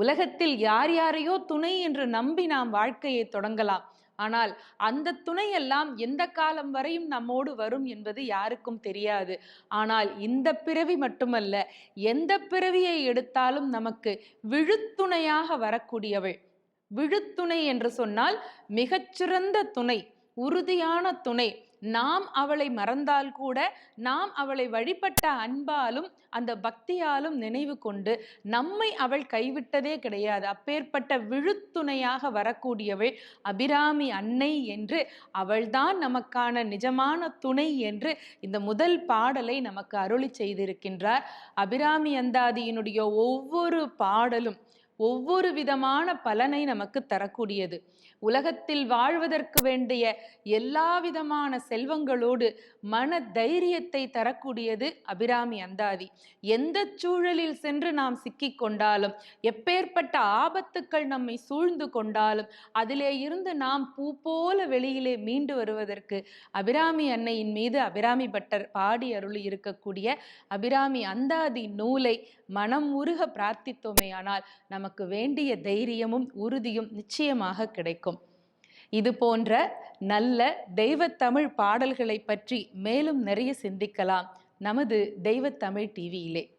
உலகத்தில் யார் யாரையோ துணை என்று நம்பி நாம் வாழ்க்கையை தொடங்கலாம். ஆனால் அந்த துணையெல்லாம் எந்த காலம் வரையும் நம்மோடு வரும் என்பது யாருக்கும் தெரியாது. ஆனால் இந்த பிறவி மட்டுமல்ல எந்த பிறவியை எடுத்தாலும் நமக்கு விழுத்துணையாக வரக்கூடியவள். விழுத்துணை என்று சொன்னால் மிகச்சிறந்த துணை. உறுதியான துணை. நாம் அவளை மறந்தால் கூட நாம் அவளை வழிபட்ட அன்பாலும் அந்த பக்தியாலும் நினைவு கொண்டு நம்மை அவள் கைவிட்டதே கிடையாது. அப்பேற்பட்ட விழுத்துணையாக வரக்கூடியவள் அபிராமி அன்னை என்று அவள்தான் நமக்கான நிஜமான துணை என்று இந்த முதல் பாடலை நமக்கு அருளி செய்திருக்கின்றார். அபிராமி அந்தாதியினுடைய ஒவ்வொரு பாடலும் ஒவ்வொரு விதமான பலனை நமக்கு தரக்கூடியது. உலகத்தில் வாழ்வதற்கு வேண்டிய எல்லா விதமான செல்வங்களோடு மன தைரியத்தை தரக்கூடியது அபிராமி அந்தாதி. எந்த சூழலில் சென்று நாம் சிக்கிக் கொண்டாலும் எப்பேற்பட்ட ஆபத்துக்கள் நம்மை சூழ்ந்து கொண்டாலும் அதிலே இருந்து நாம் பூ போல வெளியிலே மீண்டு வருவதற்கு அபிராமி அன்னையின் மீது அபிராமி பட்டர் பாடி அருளி இருக்கக்கூடிய அபிராமி அந்தாதி நூலை மனம் உருக பிரார்த்தித்தோமேயானால் நமக்கு வேண்டிய தைரியமும் உறுதியும் நிச்சயமாக கிடைக்கும். இது போன்ற நல்ல தெய்வத்தமிழ் பாடல்களை பற்றி மேலும் நிறைய சிந்திக்கலாம். நமது தெய்வத்தமிழ் டிவியிலே.